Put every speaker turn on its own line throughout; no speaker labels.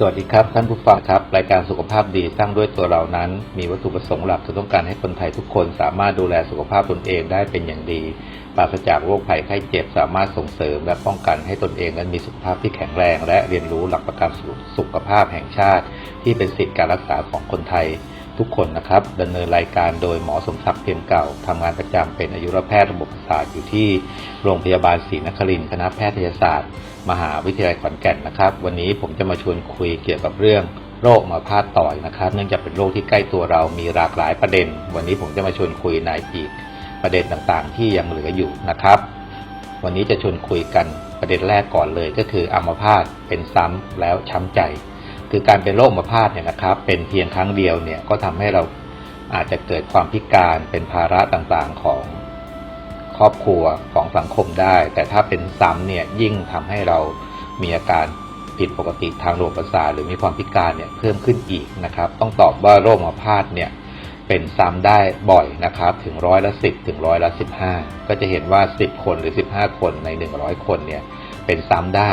สวัสดีครับ ท่านผู้ฟังครับ รายการสุขภาพดีสร้างด้วยตัวเรานั้น มีวัตถุประสงค์หลักคือต้องการให้คนไทยทุกคนสามารถดูแลสุขภาพตนเองได้เป็นอย่างดีปราศจากโรคภัยไข้เจ็บสามารถส่งเสริม และป้องกันให้ตนเองนั้นมีสุขภาพที่แข็งแรง และเรียนรู้หลักประกันสุขภาพแห่งชาติ ที่เป็นสิทธิการรักษาของคนไทย ทุกคนนะครับดำเนินรายการโดยหมอสมศักดิ์เพียรเก่าทำงานประจำเป็นอายุรแพทย์ระบบประสาทอยู่ที่โรงพยาบาลศรีนครินทร์คณะแพทยศาสตร์ มหาวิทยาลัยขอนแก่นนะครับ วันนี้ผมจะมาชวนคุยเกี่ยวกับเรื่องโรคอัมาพาตต่อยนะครับ เนื่องจากเป็นโรคที่ใกล้ตัวเรามีหลากหลายประเด็น วันนี้ผมจะมาชวนคุยในอีกประเด็นต่างๆ ที่ยังเหลืออยู่นะครับ วันนี้จะชวนคุยกันประเด็นแรกก่อนเลยก็คืออัมาพาตเป็นซ้ำแล้วช้ำใจ คือการเป็นโรคมาพาตเนี่ยนะครับ เป็นเพียงครั้งเดียวเนี่ยก็ทำให้เราอาจจะเกิดความพิการเป็นภาระต่างๆของครอบครัวของสังคมได้ แต่ถ้าเป็นซ้ำเนี่ยยิ่งทำให้เรามีอาการผิดปกติทางระบบประสาทหรือมีความพิการเนี่ยเพิ่มขึ้นอีกนะครับ ต้องตอบว่าโรคมาพาตเนี่ยเป็นซ้ำได้บ่อยนะครับ ถึงร้อยละสิบถึงร้อยละสิบห้าก็จะเห็นว่า10คนหรือ15คนใน100คนเนี่ยเป็นซ้ำได้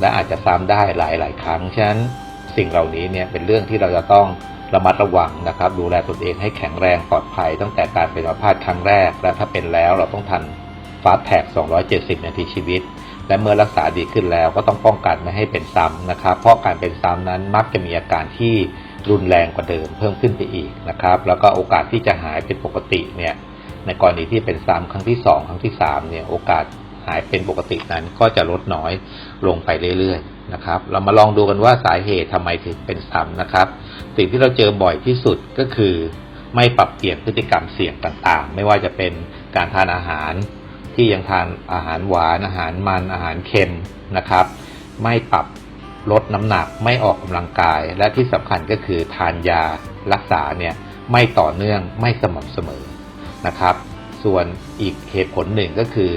และอาจจะซ้ำได้หลายๆครั้งฉะนั้น สิ่งเหล่านี้เนี่ยเป็นเรื่องที่เราจะต้องระมัดระวังนะครับ ดูแลตนเองให้แข็งแรงปลอดภัย ตั้งแต่การเป็นอัมพาตครั้งแรก และถ้าเป็นแล้วเราต้องทันฟาสแท็ก 270 นาทีชีวิต และเมื่อรักษาดีขึ้นแล้วก็ต้องป้องกันไม่ให้เป็นซ้ำนะครับ เพราะการเป็นซ้ำนั้นมักจะมีอาการที่รุนแรงกว่าเดิมเพิ่มขึ้นไปอีกนะครับ แล้วก็โอกาสที่จะหายเป็นปกติเนี่ยในกรณีที่เป็นซ้ำครั้งที่ 2 ครั้งที่3เนี่ยโอกาสหายเป็นปกตินั้นก็จะลดน้อยลงไปเรื่อยๆ นะครับ เรามาลองดูกันว่าสาเหตุทำไมถึงเป็นซ้ำนะครับ สิ่งที่เราเจอบ่อยที่สุดก็คือ ไม่ปรับเปลี่ยนพฤติกรรมเสี่ยงต่างๆ ไม่ว่าจะเป็นการทานอาหาร ที่ยังทานอาหารหวานอาหารมันอาหารเค็มนะครับ ไม่ปรับลดน้ำหนักไม่ออกกำลังกาย และที่สำคัญก็คือทานยารักษาเนี่ยไม่ต่อเนื่องไม่สม่ำเสมอนะครับ ส่วนอีกเหตุผลหนึ่งก็คือ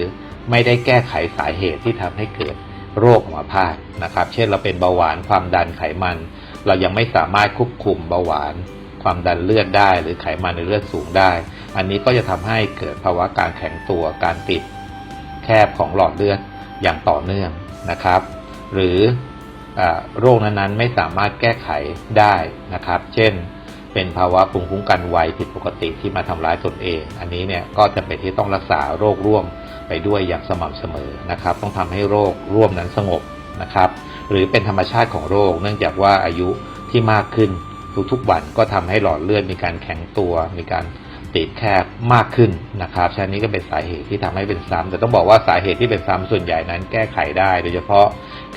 ไม่ได้แก้ไขสาเหตุที่ทำให้เกิด โรคอัมาพาตนะครับ เช่นเราเป็นเบาหวานความดันไขมัน เรายังไม่สามารถควบคุมเบาหวาน ความดันเลือดได้ หรือไขมันในเลือดสูงได้ อันนี้ก็จะทำให้เกิดภาวะการแข็งตัวการติดแคบของหลอดเลือดอย่างต่อเนื่องนะครับ หรือโรคนั้นๆไม่สามารถแก้ไขได้นะครับ เช่น เป็นภาวะภูมิคุ้มกันไวผิดปกติที่มาทำร้ายตนเอง อันนี้เนี่ยก็จะเป็นที่ต้องรักษาโรคร่วม ไปด้วยอย่างสม่ำเสมอนะครับ ต้องทำให้โรคร่วมนั้นสงบนะครับ หรือเป็นธรรมชาติของโรค เนื่องจากว่าอายุที่มากขึ้นทุกๆวันก็ทำให้หลอดเลือดมีการแข็งตัว มีการตีบแคบมากขึ้นนะครับฉะนั้นนี้ก็เป็นสาเหตุที่ทำให้เป็นซ้ำแต่ต้องบอกว่าสาเหตุที่เป็นซ้ำส่วนใหญ่นั้นแก้ไขได้ โดยเฉพาะ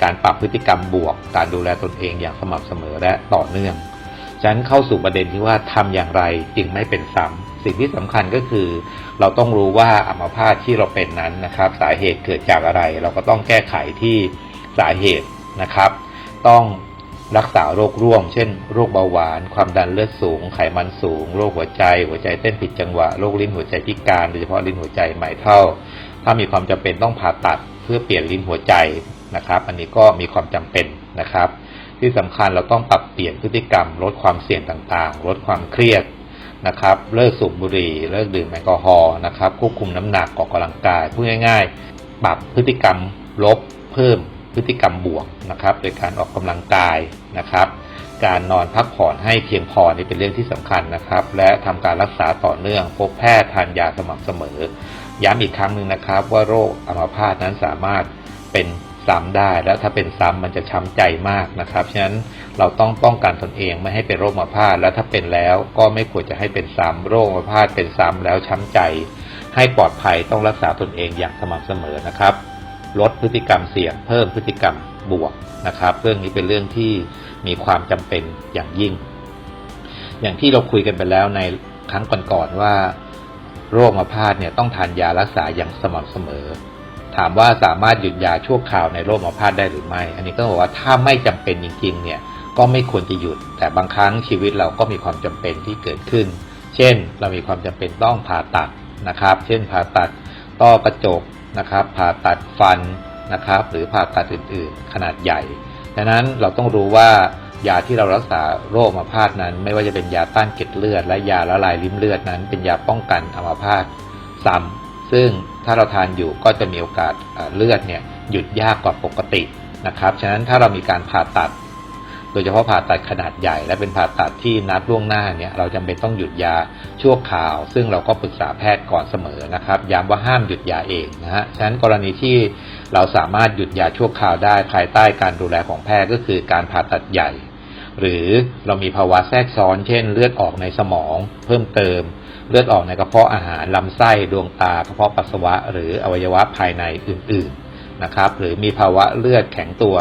การปรับพฤติกรรมบวก การดูแลตนเองอย่างสม่ำเสมอและต่อเนื่องฉะนั้นเข้าสู่ประเด็นที่ว่าทำอย่างไรจึงไม่เป็นซ้ำ สิ่งที่สำคัญก็คือ เราต้องรู้ว่าอัมพาตที่เราเป็นนั้นนะครับ สาเหตุเกิดจากอะไร เราก็ต้องแก้ไขที่สาเหตุนะครับ ต้องรักษาโรคร่วม เช่น โรคเบาหวาน ความดันเลือดสูง ไขมันสูง โรคหัวใจ หัวใจเต้นผิดจังหวะ โรคลิ้นหัวใจพิการโดยเฉพาะลิ้นหัวใจใหม่เท่า ถ้ามีความจำเป็นต้องผ่าตัดเพื่อเปลี่ยนลิ้นหัวใจนะครับ อันนี้ก็มีความจำเป็นนะครับ ที่สำคัญเราต้องปรับเปลี่ยนพฤติกรรม ลดความเสี่ยงต่างๆ ลดความเครียด นะครับเลิกสูบบุหรี่เลิกดื่มแอลกอฮอล์นะครับควบคุมน้ำหนักออกกำลังกายพูดง่ายๆ ปรับพฤติกรรมลบเพิ่มพฤติกรรมบวกนะครับโดยการออกกำลังกายนะครับ การนอนพักผ่อนให้เพียงพอนี่เป็นเรื่องที่สำคัญนะครับ และทำการรักษาต่อเนื่องพบแพทย์ทานยาสม่ำเสมอ ย้ำอีกครั้งหนึ่งนะครับว่าโรคอัมพาตนั้นสามารถเป็น ซ้ำได้ และถ้าเป็นซ้ำมันจะช้ำใจมากนะครับฉะนั้นเราต้องป้องกันตนเองไม่ให้เป็นโรคอัมพาตและถ้าเป็นแล้วก็ไม่ควรจะให้เป็นซ้ำโรคอัมพาตเป็นซ้ำแล้วช้ำใจ ให้ปลอดภัยต้องรักษาตนเองอย่างสม่ำเสมอนะครับ ลดพฤติกรรมเสี่ยงเพิ่มพฤติกรรมบวกนะครับ เรื่องนี้เป็นเรื่องที่มีความจำเป็นอย่างยิ่ง อย่างที่เราคุยกันไปแล้วในครั้งก่อนๆว่า โรคมาพาตเนี่ยต้องทานยารักษาอย่างสม่ำเสมอ ถามว่าสามารถหยุดยาชั่วคราวในโรคอัมพาตได้หรือไม่ อันนี้ก็บอกว่าถ้าไม่จำเป็นจริงๆเนี่ยก็ไม่ควรจะหยุด แต่บางครั้งชีวิตเราก็มีความจำเป็นที่เกิดขึ้น เช่น เรามีความจำเป็นต้องผ่าตัดนะครับ เช่น ผ่าตัดต้อกระจกนะครับ ผ่าตัดฟันนะครับ หรือผ่าตัดอื่น ๆ ขนาดใหญ่ ดังนั้นเราต้องรู้ว่ายาที่เรารักษาโรคอัมาพาตนั้น ไม่ว่าจะเป็นยาต้านเกล็ดเลือด และยาละลายริ่มเลือดนั้น เป็นยาป้องกันอัมาพาตซ้ำ ซึ่งถ้าเราทานอยู่ก็จะมีโอกาสเลือดเนี่ยหยุดยากกว่าปกตินะครับ ฉะนั้นถ้าเรามีการผ่าตัด โดยเฉพาะผ่าตัดขนาดใหญ่ และเป็นผ่าตัดที่นัดล่วงหน้าเนี่ยเราจำเป็นต้องหยุดยาชั่วคราว ซึ่งเราก็ปรึกษาแพทย์ก่อนเสมอนะครับ ย้ำว่าห้ามหยุดยาเองนะฮะ ฉะนั้นกรณีที่เราสามารถหยุดยาชั่วคราวได้ภายใต้การดูแลของแพทย์ก็คือการผ่าตัดใหญ่ หรือเรามีภาวะแทรกซ้อน เช่น เลือดออกในสมอง เพิ่มเติม เลือดออกในกระเพาะอาหาร ลำไส้ดวงตากระเพาะปัสสาวะ หรืออวัยวะภายในอื่นๆนะครับ หรือมีภาวะเลือดแข็งตัว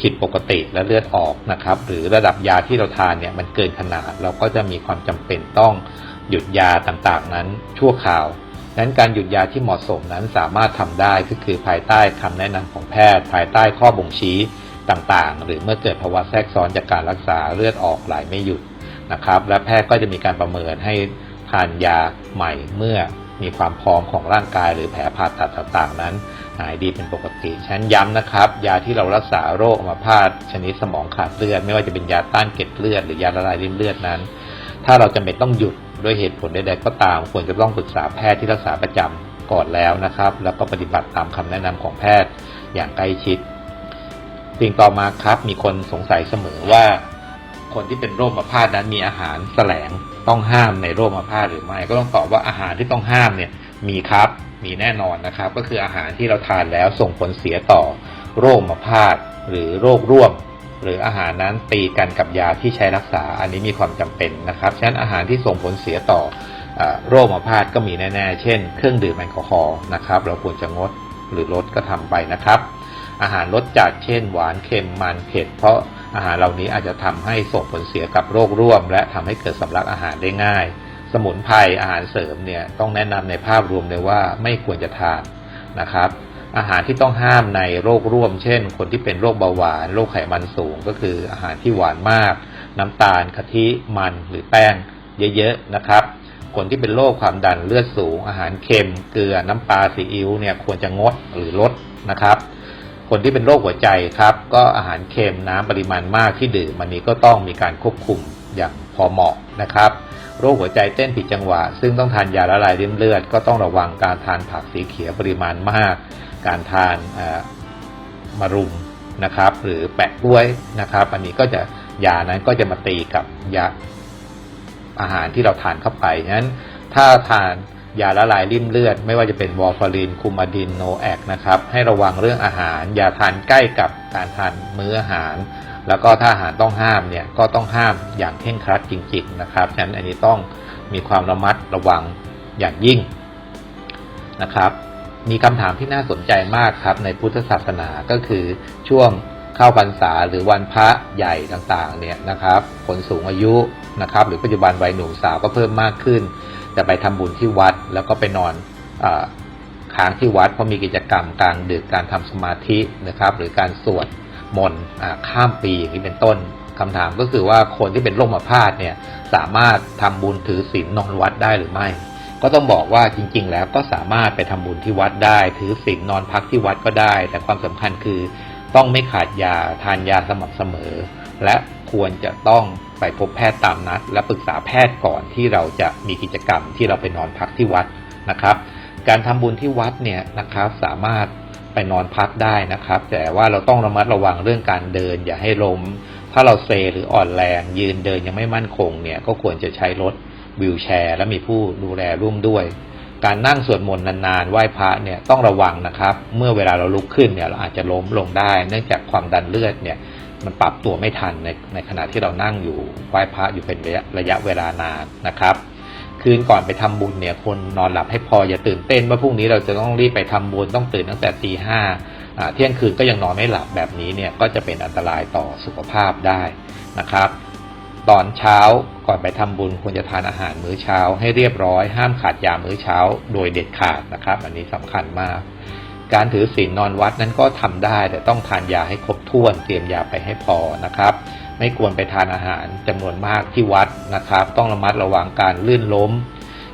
ผิดปกติและเลือดออกนะครับ หรือระดับยาที่เราทานเนี่ยมันเกินขนาด เราก็จะมีความจำเป็นต้องหยุดยาต่างๆ นั้นชั่วคราวนั้นการหยุดยาที่เหมาะสมนั้นสามารถทำได้ก็คือภายใต้คำแนะนำของแพทย์ ภายใต้ข้อบ่งชี้ ต่างๆ หรือเมื่อเกิดภาวะแทรกซ้อนจากการรักษาเลือดออกไหลไม่หยุดนะครับ และแพทย์ก็จะมีการประเมินให้ทานยาใหม่เมื่อมีความพร้อมของร่างกายหรือแผลผ่าตัดต่างๆ นั้น หายดีเป็นปกติฉันย้ำนะครับ ยาที่เรารักษาโรคอัมพาตชนิดสมองขาดเลือด ไม่ว่าจะเป็นยาต้านเกล็ดเลือดหรือยาละลายริ่มเลือดนั้น ถ้าเราจำเป็นต้องหยุดด้วยเหตุผลใดๆก็ตาม ควรจะต้องปรึกษาแพทย์ที่รักษาประจำก่อนแล้วนะครับ แล้วก็ปฏิบัติตามคำแนะนำของแพทย์อย่างใกล้ชิด สิ่งต่อมาครับมีคนสงสัยเสมอว่า คนที่เป็นโรคอัมพาตนั้นมีอาหารแสลงต้องห้ามในโรคอัมพาตหรือไม่ ก็ต้องตอบว่าอาหารที่ต้องห้ามเนี่ยมีครับมีแน่นอนนะครับ ก็คืออาหารที่เราทานแล้วส่งผลเสียต่อโรคอัมพาตหรือโรคร่วม หรืออาหารนั้นตีกันกับยาที่ใช้รักษาอันนี้มีความจำเป็นนะครับฉะนั้นอาหารที่ส่งผลเสียต่ออโรคอัมพาตก็มีแน่ ๆ เช่น เครื่องดื่มแอลกอฮอล์นะครับ เราควรจะงดหรือลดก็ทำไปนะครับ อาหารรสจัดเช่นหวานเค็มมันเผ็ดเพราะอาหารเหล่านี้อาจจะทำให้ส่งผลเสียกับโรคร่วม และทำให้เกิดสำลักอาหารได้ง่าย สมุนไพรอาหารเสริมเนี่ยต้องแนะนำในภาพรวมเลยว่าไม่ควรจะทานนะครับอาหารที่ต้องห้ามในโรคร่วม เช่น คนที่เป็นโรคเบาหวาน โรคไขมันสูง ก็คืออาหารที่หวานมาก น้ำตาลกะทิมันหรือแป้งเยอะๆนะครับ คนที่เป็นโรคความดันเลือดสูง อาหารเค็ม เกลือน้ำปลาซีอิ๊วเนี่ยควรจะงดหรือลดนะครับ คนที่เป็นโรคหัวใจครับ ก็อาหารเค็มน้ำปริมาณมากที่ดื่มมันนี้ก็ต้องมีการควบคุมอย่างพอเหมาะนะครับโรคหัวใจเต้นผิดจังหวะ ซึ่งต้องทานยาละลายริ่มเลือด ก็ต้องระวังการทานผักสีเขียวปริมาณมาก การทานมะรุมนะครับ หรือแปะกล้วยนะครับ อันนี้ก็จะยานั้นก็จะมาตีกับยาอาหารที่เราทานเข้าไปฉะนั้นถ้าทาน ยาละลายริ่มเลือด ไม่ว่าจะเป็นวอร์ฟารินคูมาดินโนแอกนะครับให้ระวังเรื่องอาหาร อย่าทานใกล้กับการทานมื้ออาหาร แล้วก็ถ้าอาหารต้องห้ามเนี่ยก็ต้องห้ามอย่างเคร่งครัดจริงๆนะครับฉะนั้นอันนี้ต้องมีความระมัดระวังอย่างยิ่งนะครับมีคำถามที่น่าสนใจมากครับในพุทธศาสนาก็คือช่วงเข้าพรรษาหรือวันพระใหญ่ต่างๆเนี่ยนะครับคนสูงอายุนะครับหรือปัจจุบันวัยหนุ่มสาวก็เพิ่มมากขึ้น จะไปทำบุญที่วัด แล้วก็ไปนอนอค้างที่วัดเพราะมีกิจกรรมกลางดึกการทำสมาธินะครับ หรือการสวดมนต์ข้ามปีอย่างนี้เป็นต้นคำถามก็คือว่าคนที่เป็นโรคมาพาดเนี่ยสามารถทำบุญถือศีลนอนวัดได้หรือไม่ ก็ต้องบอกว่าจริง ๆ แล้วก็สามารถไปทำบุญที่วัดได้ ถือศีลนอนพักที่วัดก็ได้ แต่ความสำคัญคือต้องไม่ขาดยาทานยาสม่ำเสมอ และควรจะต้อง ไปพบแพทย์ตามนัด และปรึกษาแพทย์ก่อนที่เราจะมีกิจกรรมที่เราไปนอนพักที่วัดนะครับ การทำบุญที่วัดเนี่ยนะครับสามารถไปนอนพักได้นะครับ แต่ว่าเราต้องระมัดระวังเรื่องการเดิน อย่าให้ล้ม ถ้าเราเซหรืออ่อนแรง ยืนเดินยังไม่มั่นคงเนี่ยก็ควรจะใช้รถวิวแชร์ และมีผู้ดูแลร่วมด้วย การนั่งสวดมนต์นานๆไหว้พระเนี่ยต้องระวังนะครับ เมื่อเวลาเราลุกขึ้นเนี่ยเราอาจจะล้มลงได้ เนื่องจากความดันเลือดเนี่ย มันปรับตัวไม่ทันในในขณะที่เรานั่งอยู่ไหว้พระอยู่เป็นระยะระยะเวลานานนะครับ คืนก่อนไปทำบุญเนี่ยคนนอนหลับให้พออย่าตื่นเต้นว่าพรุ่งนี้เราจะต้องรีบไปทำบุญต้องตื่นตั้งแต่ตีห้าเที่ยงคืนก็ยังนอนไม่หลับแบบนี้เนี่ยก็จะเป็นอันตรายต่อสุขภาพได้นะครับ ตอนเช้าก่อนไปทำบุญควรจะทานอาหารมื้อเช้าให้เรียบร้อยห้ามขาดยามื้อเช้า โดยเด็ดขาดนะครับ อันนี้สำคัญมาก การถือศีลนอนวัดนั้นก็ทำได้ แต่ต้องทานยาให้ครบถ้วน เตรียมยาไปให้พอนะครับ ไม่ควรไปทานอาหารจำนวนมากที่วัดนะครับ ต้องระมัดระวังการลื่นล้ม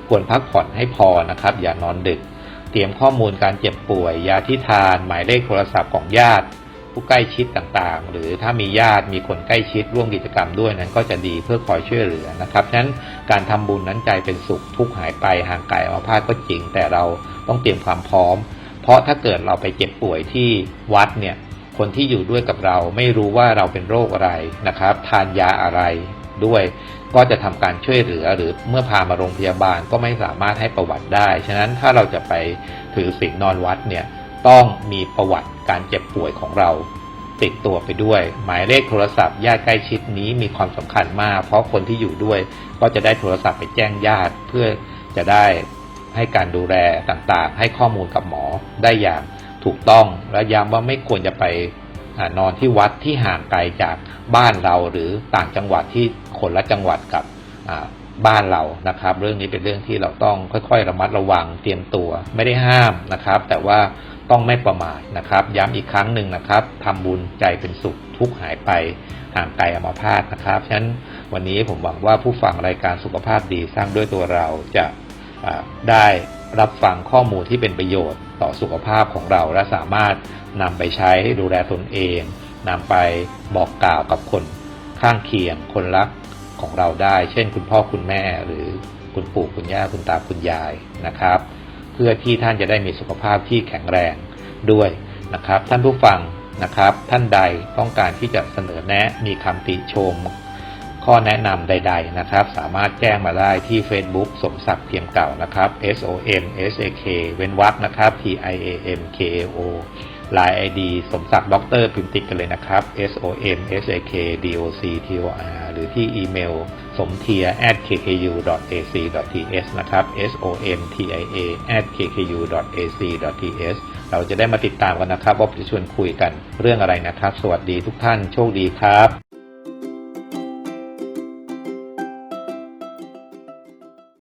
ควรพักผ่อนให้พอนะครับ อย่านอนดึก เตรียมข้อมูลการเจ็บป่วย ยาที่ทาน หมายเลขโทรศัพท์ของญาติ ผู้ใกล้ชิดต่างๆ หรือถ้ามีญาติมีคนใกล้ชิดร่วมกิจกรรมด้วยนั้นก็จะดีเพื่อคอยช่วยเหลือนะครับฉะนั้นการทำบุญนั้นใจเป็นสุขทุกหายไปห่างไกลอาพาธก็จริง แต่เราต้องเตรียมความพร้อม เพราะถ้าเกิดเราไปเจ็บป่วยที่วัดเนี่ยคนที่อยู่ด้วยกับเราไม่รู้ว่าเราเป็นโรคอะไรนะครับ ทานยาอะไรด้วย ก็จะทำการช่วยเหลือหรือเมื่อพามาโรงพยาบาลก็ไม่สามารถให้ประวัติได้ ฉะนั้นถ้าเราจะไปถือศีลนอนวัดเนี่ยต้องมีประวัติการเจ็บป่วยของเราติดตัวไปด้วย หมายเลขโทรศัพท์ญาติใกล้ชิดนี้มีความสำคัญมาก เพราะคนที่อยู่ด้วยก็จะได้โทรศัพท์ไปแจ้งญาติเพื่อจะได้ ให้การดูแลต่างๆ ให้ข้อมูลกับหมอได้อย่างถูกต้อง และย้ำว่าไม่ควรจะไปอนอนที่วัดที่ห่างไกลจากบ้านเราหรือต่างจังหวัดที่คนละจังหวัดกับบ้านเรานะครับ เรื่องนี้เป็นเรื่องที่เราต้องค่อยๆ ระมัดระวังเตรียมตัวไม่ได้ห้ามนะครับ แต่ว่าต้องไม่ประมาทนะครับ ย้ำอีกครั้งหนึ่งนะครับทำบุญใจเป็นสุขทุกหายไปห่างไกลอมาพาตนะครับฉะนั้นวันนี้ผมหวังว่าผู้ฟังรายการสุขภาพดีสร้างด้วยตัวเราจะ ได้รับฟังข้อมูลที่เป็นประโยชน์ต่อสุขภาพของเรา และสามารถนำไปใช้ดูแลตนเองนำไปบอกกล่าวกับคนข้างเคียงคนรักของเราได้ เช่น คุณพ่อคุณแม่หรือคุณปู่คุณย่าคุณตาคุณยายนะครับ เพื่อที่ท่านจะได้มีสุขภาพที่แข็งแรงด้วยนะครับ ท่านผู้ฟังนะครับ ท่านใดต้องการที่จะเสนอแนะมีคำติชม ข้อแนะนำใด ๆ นะครับ สามารถแจ้งมาได้ที่ Facebook สมศักดิ์เพียงเก่านะครับ S O M S A K เว้นวรรคนะครับ T I A M K A O Line ID สมศักดิ์ด็อกเตอร์พิมพ์ติดกันเลยนะครับ S O M S A K D O C T O R หรือที่อีเมลสมเทีย at kkU ac th นะครับ S O M T I A at kkU ac th เราจะได้มาติดตามกันนะครับว่าจะชวนคุยกันเรื่องอะไรนะครับ สวัสดีทุกท่านโชคดีครับ